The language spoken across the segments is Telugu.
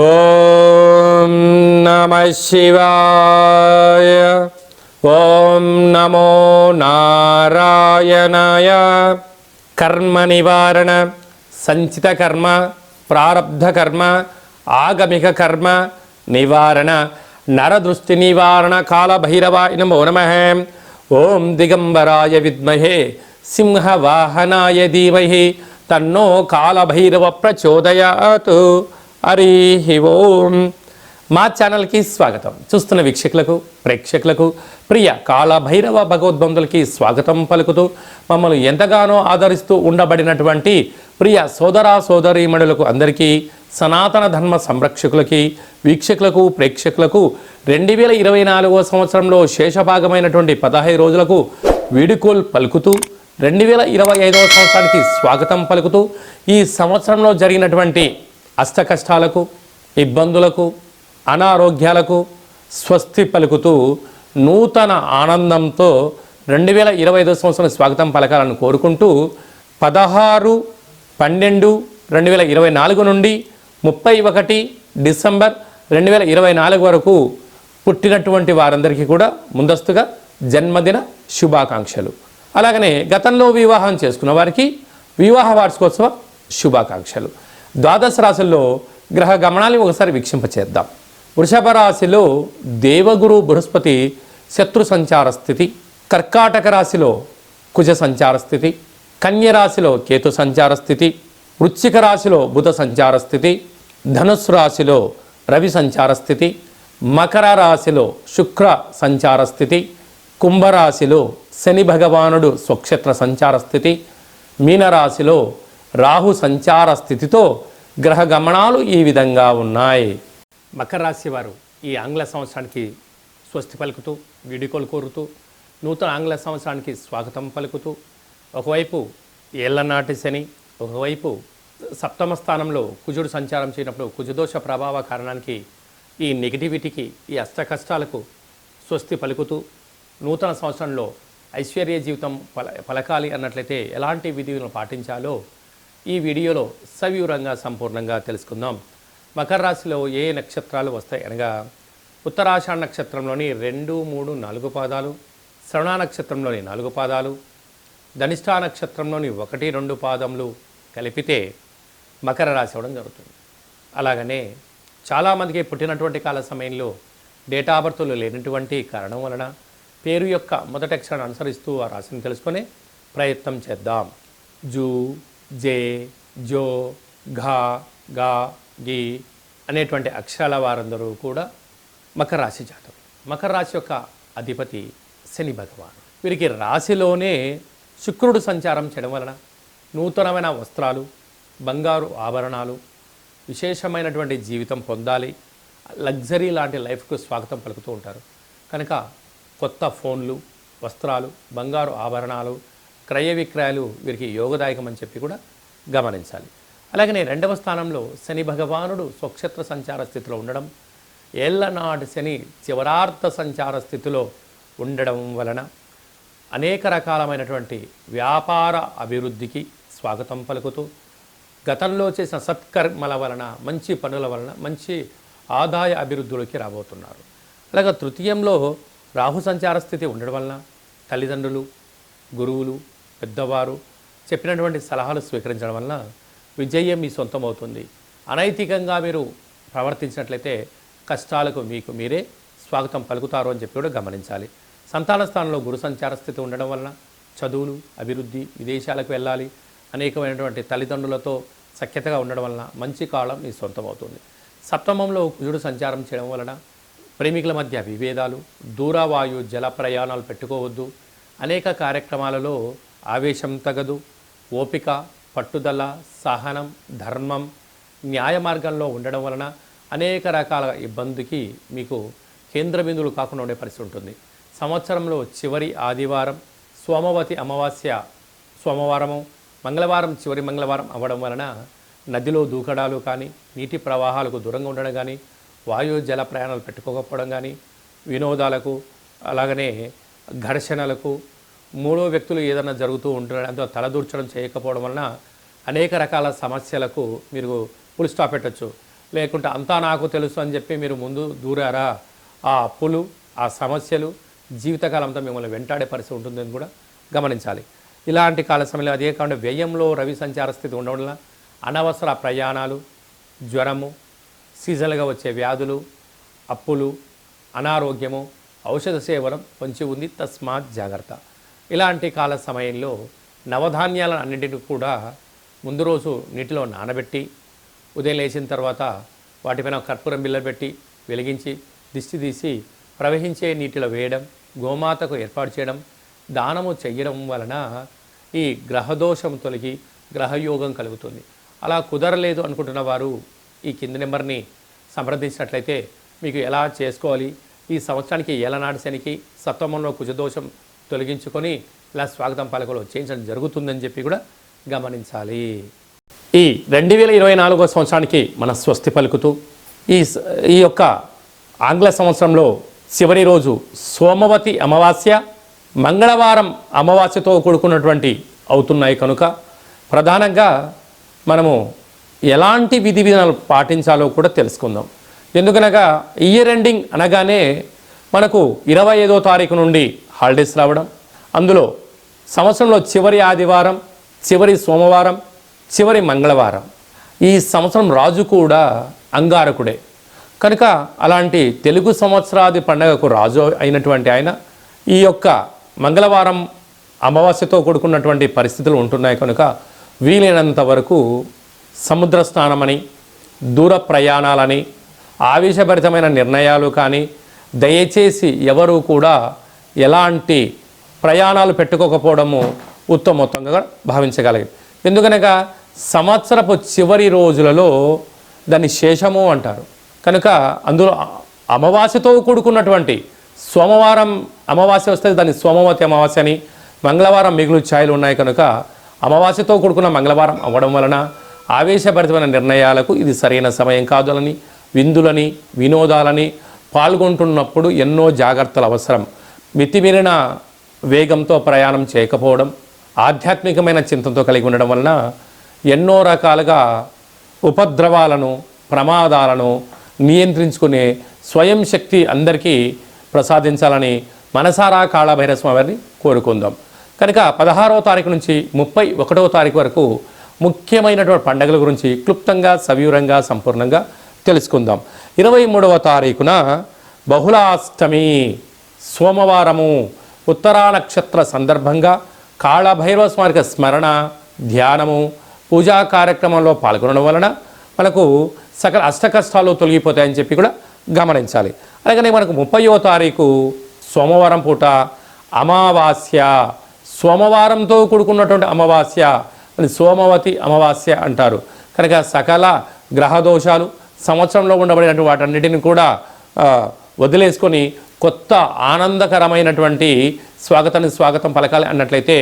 ఓం నమ శివాయ ఓం నమో నారాయణాయ. కర్మ నివారణ సంచిత కర్మ ప్రారబ్ధ కర్మ ఆగమిక కర్మ నివారణ నరదృష్టి నివారణ కాళభైరవాయ నమో నమ. ఓం దిగంబరాయ విద్మహే సింహవాహనాయ ధీమహి తన్నో కాళభైరవ ప్రచోదయాత్. హరి ఓం. మా ఛానల్కి స్వాగతం. చూస్తున్న వీక్షకులకు ప్రేక్షకులకు ప్రియ కాళభైరవ భగవద్బంధులకి స్వాగతం పలుకుతూ మమ్మల్ని ఎంతగానో ఆదరిస్తూ ఉండబడినటువంటి ప్రియ సోదరా సోదరీమణులకు అందరికీ సనాతన ధర్మ సంరక్షకులకి వీక్షకులకు ప్రేక్షకులకు రెండు వేల ఇరవై నాలుగో సంవత్సరంలో శేషభాగమైనటువంటి పదహైదు రోజులకు వీడుకోల్ పలుకుతూ రెండు వేల ఇరవై ఐదవ సంవత్సరానికి స్వాగతం పలుకుతూ ఈ సంవత్సరంలో జరిగినటువంటి అష్టకష్టాలకు ఇబ్బందులకు అనారోగ్యాలకు స్వస్తి పలుకుతూ నూతన ఆనందంతో రెండు వేల ఇరవై ఐదో సంవత్సరం స్వాగతం పలకాలని కోరుకుంటూ పదహారు పన్నెండు రెండు వేల ఇరవై నాలుగు నుండి ముప్పై ఒకటి డిసెంబర్ రెండు వేల ఇరవై నాలుగు వరకు పుట్టినటువంటి వారందరికీ కూడా ముందస్తుగా జన్మదిన శుభాకాంక్షలు. అలాగనే గతంలో వివాహం చేసుకున్న వారికి వివాహ వార్షికోత్సవ శుభాకాంక్షలు. ద్వాదశ రాశుల్లో గ్రహ గమనాన్ని ఒకసారి వీక్షింపచేద్దాం. వృషభ రాశిలో దేవగురు బృహస్పతి శత్రు సంచార స్థితి కర్కాటక రాశిలో కుజ సంచార స్థితి కన్య రాశిలో కేతు సంచార స్థితి వృశ్చిక రాశిలో బుధ సంచార స్థితి ధనుస్సు రాశిలో రవి సంచార స్థితి మకర రాశిలో శుక్ర సంచార స్థితి కుంభరాశిలో శని భగవానుడు స్వక్షేత్ర సంచార స్థితి మీనరాశిలో రాహు సంచార స్థితితో గ్రహ గమనాలు ఈ విధంగా ఉన్నాయి. మకర రాశి వారు ఈ ఆంగ్ల సంవత్సరానికి స్వస్తి పలుకుతూ వీడుకోలు కోరుతూ నూతన ఆంగ్ల సంవత్సరానికి స్వాగతం పలుకుతూ ఒకవైపు ఏళ్ళనాటి శని ఒకవైపు సప్తమ స్థానంలో కుజుడు సంచారం చేయనప్పుడు కుజదోష ప్రభావ కారణానికి ఈ నెగిటివిటీకి ఈ అష్ట కష్టాలకు స్వస్తి పలుకుతూ నూతన సంవత్సరంలో ఐశ్వర్య జీవితం పల పలకాలి అన్నట్లయితే ఎలాంటి విధులను పాటించాలో ఈ వీడియోలో సవివరంగా సంపూర్ణంగా తెలుసుకుందాం. మకర రాశిలో ఏ నక్షత్రాలు వస్తాయి అనగా ఉత్తరాషాఢ నక్షత్రంలోని రెండు మూడు నాలుగు పాదాలు శ్రవణ నక్షత్రంలోని నాలుగు పాదాలు ధనిష్టా నక్షత్రంలోని ఒకటి రెండు పాదములు కలిపితే మకర రాశి అవ్వడం జరుగుతుంది. అలాగనే చాలామందికి పుట్టినటువంటి కాల సమయంలో డేటా బర్త్లు లేనటువంటి కారణం వలన పేరు యొక్క మొదటి అక్షరాన్ని అనుసరిస్తూ ఆ రాశిని తెలుసుకునే ప్రయత్నం చేద్దాం. జూ జే జో ఘా గా గి అనేటువంటి అక్షరాల వారందరూ కూడా మకర రాశి జాతకం మకర రాశి యొక్క అధిపతి శని భగవాన్. వీరికి రాశిలోనే శుక్రుడు సంచారం చేయడం వలన నూతనమైన వస్త్రాలు బంగారు ఆభరణాలు విశేషమైనటువంటి జీవితం పొందాలి లగ్జరీ లాంటి లైఫ్కు స్వాగతం పలుకుతూ ఉంటారు. కనుక కొత్త ఫోన్లు వస్త్రాలు బంగారు ఆభరణాలు క్రయ విక్రయాలు వీరికి యోగదాయకం అని చెప్పి కూడా గమనించాలి. అలాగనే రెండవ స్థానంలో శని భగవానుడు స్వక్షేత్ర సంచార స్థితిలో ఉండడం ఏళ్ళనాటి శని చివరార్థ సంచార స్థితిలో ఉండడం వలన అనేక రకాలమైనటువంటి వ్యాపార అభివృద్ధికి స్వాగతం పలుకుతూ గతంలో చేసిన సత్కర్మల వలన మంచి పనుల వలన మంచి ఆదాయ అభివృద్ధిలోకి రాబోతున్నారు. అలాగే తృతీయంలో రాహు సంచార స్థితి ఉండడం వలన తల్లిదండ్రులు గురువులు పెద్దవారు చెప్పినటువంటి సలహాలు స్వీకరించడం వలన విజయం మీ సొంతం అవుతుంది అనైతికంగా మీరు ప్రవర్తించినట్లయితే కష్టాలకు మీకు మీరే స్వాగతం పలుకుతారు అని చెప్పి కూడా గమనించాలి. సంతాన స్థానంలో గురు సంచార స్థితి ఉండడం వలన చదువులు అభివృద్ధి విదేశాలకు వెళ్ళాలి అనేకమైనటువంటి తల్లిదండ్రులతో సఖ్యతగా ఉండడం వలన మంచి కాలం మీ సొంతం అవుతుంది సప్తమంలో కుజుడు సంచారం చేయడం వలన ప్రేమికుల మధ్య విభేదాలు దూరవాయు జల ప్రయాణాలు పెట్టుకోవద్దు అనేక కార్యక్రమాలలో ఆవేశం తగదు ఓపిక పట్టుదల సహనం ధర్మం న్యాయ మార్గంలో ఉండడం వలన అనేక రకాల ఇబ్బందికి మీకు కేంద్ర బిందువులు కాకుండా ఉండే పరిస్థితి ఉంటుంది. సంవత్సరంలో చివరి ఆదివారం సోమవతి అమావాస్య సోమవారము మంగళవారం చివరి మంగళవారం అవ్వడం వలన నదిలో దూకడాలు కానీ నీటి ప్రవాహాలకు దూరంగా ఉండడం కానీ వాయు జల ప్రయాణాలు పెట్టుకోకపోవడం కానీ వినోదాలకు అలాగనే ఘర్షణలకు మూడో వ్యక్తులు ఏదైనా జరుగుతూ ఉంటున్న తలదూర్చడం చేయకపోవడం వలన అనేక రకాల సమస్యలకు మీరు ఫుల్ స్టాప్ పెట్టచ్చు. లేకుంటే అంతా నాకు తెలుసు అని చెప్పి మీరు ముందు దూరారా. ఆ అప్పులు ఆ సమస్యలు జీవితకాలంతో మిమ్మల్ని వెంటాడే పరిస్థితి ఉంటుందని కూడా గమనించాలి. ఇలాంటి కాల సమయంలో అదే కాకుండా వ్యయంలో రవి సంచార స్థితి ఉండడం వల్ల అనవసర ప్రయాణాలు జ్వరము సీజన్గా వచ్చే వ్యాధులు అప్పులు అనారోగ్యము ఔషధ సేవనం పొంచి ఉంది తస్మాత్ జాగ్రత్త. ఇలాంటి కాల సమయంలో నవధాన్యాలను అన్నింటినీ కూడా ముందు రోజు నీటిలో నానబెట్టి ఉదయం లేచిన తర్వాత వాటిపైన కర్పూరం బిల్ల పెట్టి వెలిగించి దిష్టి తీసి ప్రవహించే నీటిలో వేయడం గోమాతకు ఏర్పాటు చేయడం దానము చెయ్యడం వలన ఈ గ్రహదోషం తొలగి గ్రహయోగం కలుగుతుంది. అలా కుదరలేదు అనుకుంటున్న వారు ఈ కింది నెంబర్ని సంప్రదించినట్లయితే మీకు ఎలా చేసుకోవాలి ఈ సంవత్సరానికి ఏలనాడు శనికి సప్తమంలో కుజదోషం తొలగించుకొని ఇలా స్వాగతం పలకలు చేయించడం జరుగుతుందని చెప్పి కూడా గమనించాలి. ఈ రెండు వేల ఇరవై నాలుగో సంవత్సరానికి మన స్వస్తి పలుకుతూ ఈ ఈ యొక్క ఆంగ్ల సంవత్సరంలో చివరి రోజు సోమవతి అమావాస్య మంగళవారం అమావాస్యతో కూడుకున్నటువంటి అవుతున్నాయి కనుక ప్రధానంగా మనము ఎలాంటి విధి విధానాలు పాటించాలో కూడా తెలుసుకుందాం. ఎందుకనగా ఇయర్ ఎండింగ్ అనగానే మనకు ఇరవై ఐదో తారీఖు నుండి హాలిడేస్ రావడం అందులో సంవత్సరంలో చివరి ఆదివారం చివరి సోమవారం చివరి మంగళవారం. ఈ సంవత్సరం రాజు కూడా అంగారకుడే. కనుక అలాంటి తెలుగు సంవత్సరాది పండగకు రాజు అయినటువంటి ఆయన ఈ యొక్క మంగళవారం అమావాస్యతో కూడుకున్నటువంటి పరిస్థితులు ఉంటున్నాయి కనుక వీలైనంత వరకు సముద్ర స్నానమని దూర ప్రయాణాలని ఆవేశభరితమైన నిర్ణయాలు కానీ దయచేసి ఎవరు కూడా ఎలాంటి ప్రయాణాలు పెట్టుకోకపోవడము ఉత్తమోత్తంగా భావించగలిగింది ఎందుకనగా సంవత్సరపు చివరి రోజులలో దాన్ని శేషము అంటారు. కనుక అందులో అమావాస్యతో కూడుకున్నటువంటి సోమవారం అమావాస్య వస్తే దాన్ని సోమవతి అమావాస్య అని మంగళవారం మిగులు ఛాయలు ఉన్నాయి కనుక అమావాస్యతో కూడుకున్న మంగళవారం అవ్వడం వలన ఆవేశభరితమైన నిర్ణయాలకు ఇది సరైన సమయం కాదులని విందులని వినోదాలని పాల్గొంటున్నప్పుడు ఎన్నో జాగ్రత్తలు అవసరం. మితిమీరిన వేగంతో ప్రయాణం చేయకపోవడం ఆధ్యాత్మికమైన చింతతో కలిగి ఉండడం వలన ఎన్నో రకాలుగా ఉపద్రవాలను ప్రమాదాలను నియంత్రించుకునే స్వయం శక్తి అందరికీ ప్రసాదించాలని మనసారా కాళభైరస్వామి వారిని కోరుకుందాం. కనుక పదహారవ తారీఖు నుంచి ముప్పై ఒకటవ తారీఖు వరకు ముఖ్యమైనటువంటి పండుగల గురించి క్లుప్తంగా సవివరంగా సంపూర్ణంగా తెలుసుకుందాం. ఇరవై మూడవ తారీఖున బహుళాష్టమి సోమవారము ఉత్తరా నక్షత్ర సందర్భంగా కాళభైరవ స్వామికి స్మరణ ధ్యానము పూజా కార్యక్రమంలో పాల్గొనడం వలన మనకు సకల అష్టకష్టాలు తొలగిపోతాయని చెప్పి కూడా గమనించాలి. అలాగనే మనకు ముప్పయో తారీఖు సోమవారం పూట అమావాస్య. సోమవారంతో కూడుకున్నటువంటి అమావాస్య అని సోమవతి అమావాస్య అంటారు. కనుక సకల గ్రహదోషాలు సంవత్సరంలో ఉండబడినటువంటి వాటన్నిటిని కూడా వదిలేసుకొని కొత్త ఆనందకరమైనటువంటి స్వాగతాన్ని స్వాగతం పలకాలి అన్నట్లయితే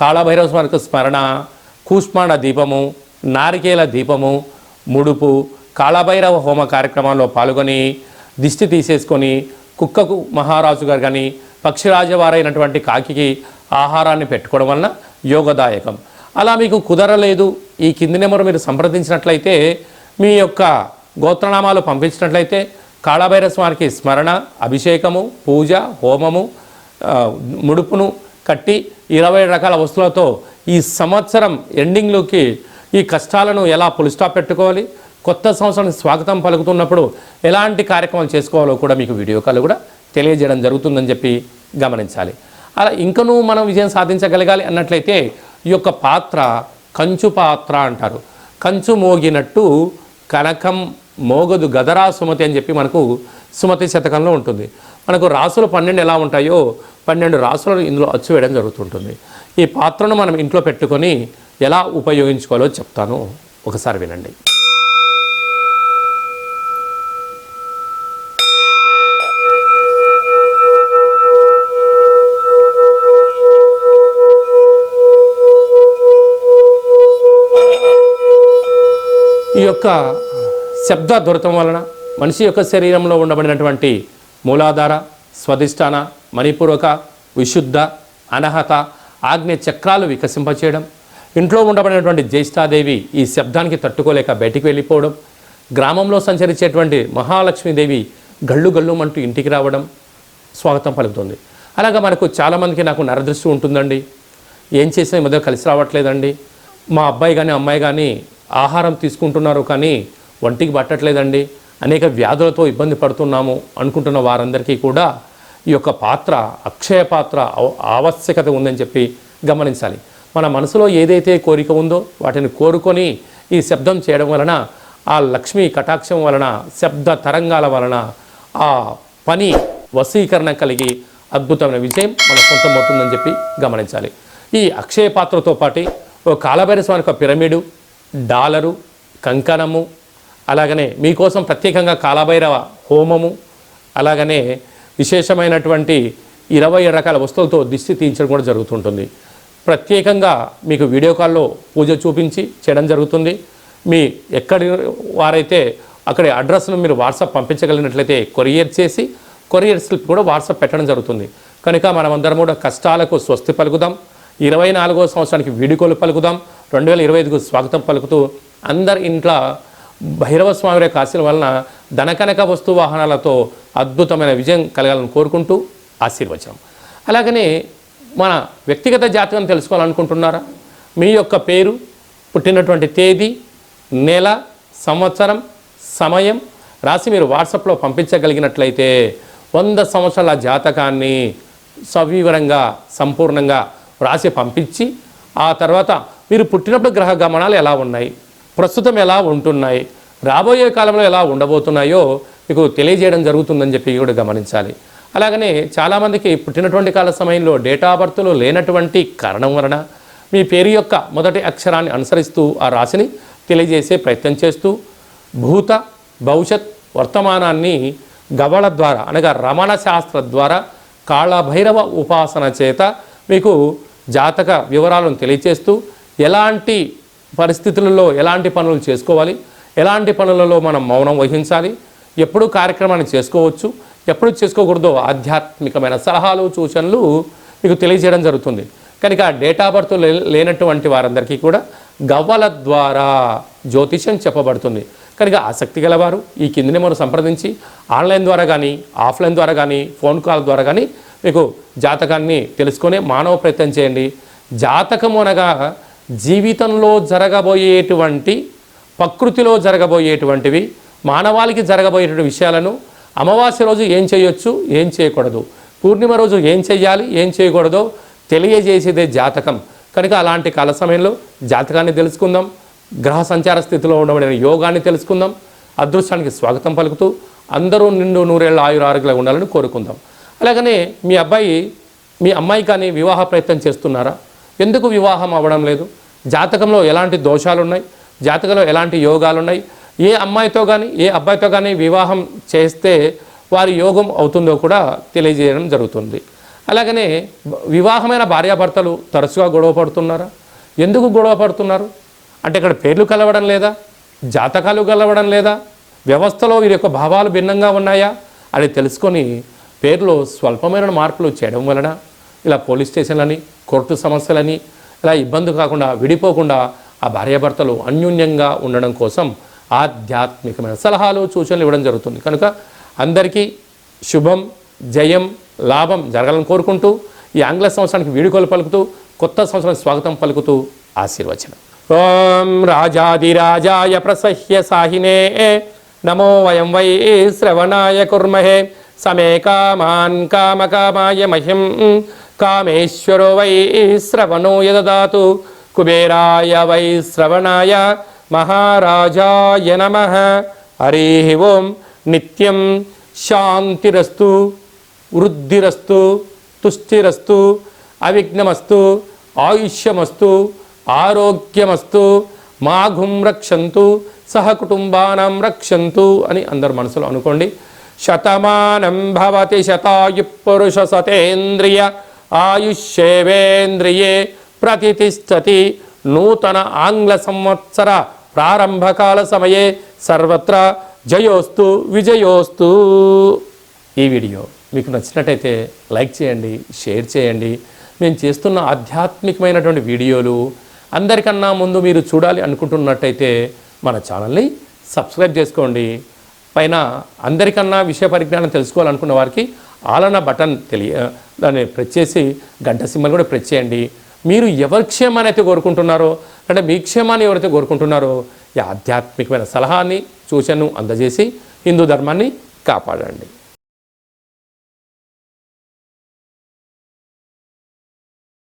కాళభైరవ స్వామికి స్మరణ కూష్మాండ దీపము నారికేల దీపము ముడుపు కాళభైరవ హోమ కార్యక్రమాల్లో పాల్గొని దిష్టి తీసేసుకొని కుక్కకు మహారాజు గారు కానీ పక్షిరాజవారైనటువంటి కాకికి ఆహారాన్ని పెట్టుకోవడం వలన యోగదాయకం. అలా మీకు కుదరలేదు ఈ కింది నెంబర్ మీరు సంప్రదించినట్లయితే మీ యొక్క గోత్రనామాలు పంపించినట్లయితే కాళభైర స్వామికి స్మరణ అభిషేకము పూజ హోమము ముడుపును కట్టి ఇరవై రకాల వస్తువులతో ఈ సంవత్సరం ఎండింగ్లోకి ఈ కష్టాలను ఎలా పులిస్టాప్ పెట్టుకోవాలి కొత్త సంవత్సరానికి స్వాగతం పలుకుతున్నప్పుడు ఎలాంటి కార్యక్రమాలు చేసుకోవాలో కూడా మీకు వీడియో కాల్ కూడా తెలియజేయడం జరుగుతుందని చెప్పి గమనించాలి. అలా ఇంకనూ మనం విజయం సాధించగలగాలి అన్నట్లయితే ఈ యొక్క పాత్ర కంచు పాత్ర అంటారు. కంచు మోగినట్టు కనకం మోగదు గదరా సుమతి అని చెప్పి మనకు సుమతి శతకంలో ఉంటుంది. మనకు రాసులు పన్నెండు ఎలా ఉంటాయో పన్నెండు రాసులను ఇందులో అచ్చు వేయడం జరుగుతుంటుంది. ఈ పాత్రను మనం ఇంట్లో పెట్టుకొని ఎలా ఉపయోగించుకోవాలో చెప్తాను. ఒకసారి వినండి. ఈ యొక్క శబ్ద దొరకం వలన మనిషి యొక్క శరీరంలో ఉండబడినటువంటి మూలాధార స్వధిష్టాన మణిపూర్వక విశుద్ధ అనహత ఆగ్నే చక్రాలు వికసింపచేయడం ఇంట్లో ఉండబడినటువంటి జ్యేష్ఠాదేవి ఈ శబ్దానికి తట్టుకోలేక బయటికి వెళ్ళిపోవడం గ్రామంలో సంచరించేటువంటి మహాలక్ష్మీదేవి గళ్ళు గళ్ళుమంటూ ఇంటికి రావడం స్వాగతం పలుకుతుంది. అలాగా మనకు చాలామందికి నాకు నరదృష్టి ఉంటుందండి. ఏం చేసినా ఈ మధ్య కలిసి రావట్లేదండి. మా అబ్బాయి కానీ అమ్మాయి కానీ ఆహారం తీసుకుంటున్నారు కానీ ఒంటికి పట్టట్లేదండి. అనేక వ్యాధులతో ఇబ్బంది పడుతున్నాము అనుకుంటున్న వారందరికీ కూడా ఈ యొక్క పాత్ర అక్షయ పాత్ర ఆవశ్యకత ఉందని చెప్పి గమనించాలి. మన మనసులో ఏదైతే కోరిక ఉందో వాటిని కోరుకొని ఈ శబ్దం చేయడం వలన ఆ లక్ష్మీ కటాక్షం వలన శబ్ద తరంగాల వలన ఆ పని వశీకరణ కలిగి అద్భుతమైన విజయం మన సొంతమవుతుందని చెప్పి గమనించాలి. ఈ అక్షయ పాత్రతో పాటు ఓ కాలభైరస్వామి యొక్క పిరమిడు డాలరు కంకణము అలాగనే మీకోసం ప్రత్యేకంగా కాలభైరవ హోమము అలాగనే విశేషమైనటువంటి ఇరవై రకాల వస్తువులతో దిష్టి తీయించడం కూడా జరుగుతుంటుంది. ప్రత్యేకంగా మీకు వీడియో కాల్లో పూజ చూపించి చేయడం జరుగుతుంది. మీ ఎక్కడి వారైతే అక్కడి అడ్రస్ను మీరు వాట్సాప్ పంపించగలిగినట్లయితే కొరియర్ చేసి కొరియర్ స్లిప్ కూడా వాట్సాప్ పెట్టడం జరుగుతుంది. కనుక మనమందరం కూడా కష్టాలకు స్వస్తి పలుకుదాం. ఇరవై నాలుగో సంవత్సరానికి వీడుకోలు పలుకుదాం. రెండు వేల ఇరవై ఐదుకు స్వాగతం పలుకుతూ అందరి ఇంట్లో భైరవ స్వామి యొక్క ఆశీల వలన ధనకనక వస్తు వాహనాలతో అద్భుతమైన విజయం కలగాలని కోరుకుంటూ ఆశీర్వచనం. అలాగనే మన వ్యక్తిగత జాతకం తెలుసుకోవాలనుకుంటున్నారా? మీ యొక్క పేరు పుట్టినటువంటి తేదీ నెల సంవత్సరం సమయం రాసి మీరు వాట్సాప్లో పంపించగలిగినట్లయితే వంద సంవత్సరాల జాతకాన్ని సవివరంగా సంపూర్ణంగా రాసి పంపించి ఆ తర్వాత మీరు పుట్టినప్పుడు గ్రహ గమనాలు ఎలా ఉన్నాయి? ప్రస్తుతం ఎలా ఉంటున్నాయి? రాబోయే కాలంలో ఎలా ఉండబోతున్నాయో మీకు తెలియజేయడం జరుగుతుందని చెప్పి కూడా గమనించాలి. అలాగనే చాలామందికి పుట్టినటువంటి కాల సమయంలో డేటా బర్త్లో లేనటువంటి కారణం వలన మీ పేరు యొక్క మొదటి అక్షరాన్ని అనుసరిస్తూ ఆ రాశిని తెలియజేసే ప్రయత్నం చేస్తూ భూత భవిష్యత్ వర్తమానాన్ని గవళ ద్వారా అనగా రమణ శాస్త్ర ద్వారా కాళభైరవ ఉపాసన చేత మీకు జాతక వివరాలను తెలియచేస్తూ ఎలాంటి పరిస్థితులలో ఎలాంటి పనులు చేసుకోవాలి? ఎలాంటి పనులలో మనం మౌనం వహించాలి? ఎప్పుడు కార్యక్రమాన్ని చేసుకోవచ్చు? ఎప్పుడు చేసుకోకూడదో ఆధ్యాత్మికమైన సలహాలు సూచనలు మీకు తెలియజేయడం జరుగుతుంది. కనుక డేటా బర్త్ లే- లేనటువంటి వారందరికీ కూడా గవ్వల ద్వారా జ్యోతిష్యం చెప్పబడుతుంది. కనుక ఆసక్తి గలవారు ఈ కిందనే మనం సంప్రదించి ఆన్లైన్ ద్వారా కానీ ఆఫ్లైన్ ద్వారా కానీ ఫోన్ కాల్ ద్వారా కానీ మీకు జాతకాన్ని తెలుసుకొని మానవ ప్రయత్నం చేయండి. జాతకం అనగా జీవితంలో జరగబోయేటువంటి ప్రకృతిలో జరగబోయేటువంటివి మానవాళికి జరగబోయేటువంటి విషయాలను అమావాస్య రోజు ఏం చేయొచ్చు ఏం చేయకూడదు. పూర్ణిమ రోజు ఏం చేయాలి ఏం చేయకూడదో తెలియజేసేదే జాతకం. కనుక అలాంటి కాల సమయంలో జాతకాన్ని తెలుసుకుందాం గ్రహ సంచార స్థితిలో ఉండబడిన యోగాన్ని తెలుసుకుందాం అదృష్టానికి స్వాగతం పలుకుతూ అందరూ నిండు నూరేళ్ళ ఆయుర ఆరోగ్యంగా ఉండాలని కోరుకుందాం. అలాగనే మీ అబ్బాయి మీ అమ్మాయి కానీ వివాహ ప్రయత్నం చేస్తున్నారా? ఎందుకు వివాహం అవ్వడం లేదు? జాతకంలో ఎలాంటి దోషాలు ఉన్నాయి జాతకంలో ఎలాంటి యోగాలు ఉన్నాయి ఏ అమ్మాయితో కానీ ఏ అబ్బాయితో కానీ వివాహం చేస్తే వారి యోగం అవుతుందో కూడా తెలియజేయడం జరుగుతుంది. అలాగనే వివాహమైన భార్యాభర్తలు తరచుగా గొడవ పడుతున్నారా? ఎందుకు గొడవ పడుతున్నారు? అంటే ఇక్కడ పేర్లు కలవడం లేదా? జాతకాలు కలవడం లేదా? వ్యవస్థలో వీరి యొక్క భావాలు భిన్నంగా ఉన్నాయా? అని తెలుసుకొని పేర్లో స్వల్పమైన మార్పులు చేయడం వలన ఇలా పోలీస్ స్టేషన్లని కోర్టు సమస్యలని ఇలా ఇబ్బంది కాకుండా విడిపోకుండా ఆ భార్యాభర్తలు అన్యోన్యంగా ఉండడం కోసం ఆధ్యాత్మికమైన సలహాలు సూచనలు ఇవ్వడం జరుగుతుంది. కనుక అందరికీ శుభం జయం లాభం జరగాలని కోరుకుంటూ ఈ ఆంగ్ల సంవత్సరానికి వీడుకోలు పలుకుతూ కొత్త సంవత్సరానికి స్వాగతం పలుకుతూ ఆశీర్వచనం. ఓం రాజాదిరాజాయ ప్రసహ్య సాహినే నమో వయం వై శ్రవణాయ కుర్మహే సమే కామాన్ కామకామాయ మహిం. కామేశ్వరో వై శ్రవణో యదదాతు. కుబేరాయ వై శ్రవణాయ మహారాజాయ నమ. హరి ఓం నిత్యం శాంతిరస్తు వృద్ధిరస్తు తుష్టిరస్తు అవిఘ్నమస్తు ఆయుష్యమస్తు ఆరోగ్యమస్తు మాఘుం రక్షంతు సహకుటుంబానం రక్షంతు అని అందరు మనసులో అనుకోండి. శతమానం భవతి శతాయు పురుష సతేంద్రియ ఆయుష్యేవేంద్రియే ప్రతిష్టతి నూతన ఆంగ్ల సంవత్సర ప్రారంభకాల సమయే సర్వత్రా జయోస్తు విజయోస్తు. ఈ వీడియో మీకు నచ్చినట్టయితే లైక్ చేయండి షేర్ చేయండి. మేము చేస్తున్న ఆధ్యాత్మికమైనటువంటి వీడియోలు అందరికన్నా ముందు మీరు చూడాలి అనుకుంటున్నట్టయితే మన ఛానల్ని సబ్స్క్రైబ్ చేసుకోండి. పైన అందరికన్నా విషయ పరిజ్ఞానం తెలుసుకోవాలనుకున్న వారికి ఆలన బటన్ తెలియ దాన్ని ప్రెస్ చేసి గంట సింబల్ కూడా ప్రెస్ చేయండి. మీరు ఎవరి క్షేమాన్ని అయితే కోరుకుంటున్నారో అంటే మీ క్షేమాన్ని ఎవరైతే కోరుకుంటున్నారో ఈ ఆధ్యాత్మికమైన సలహాన్ని సూచనను అందజేసి హిందూ ధర్మాన్ని కాపాడండి.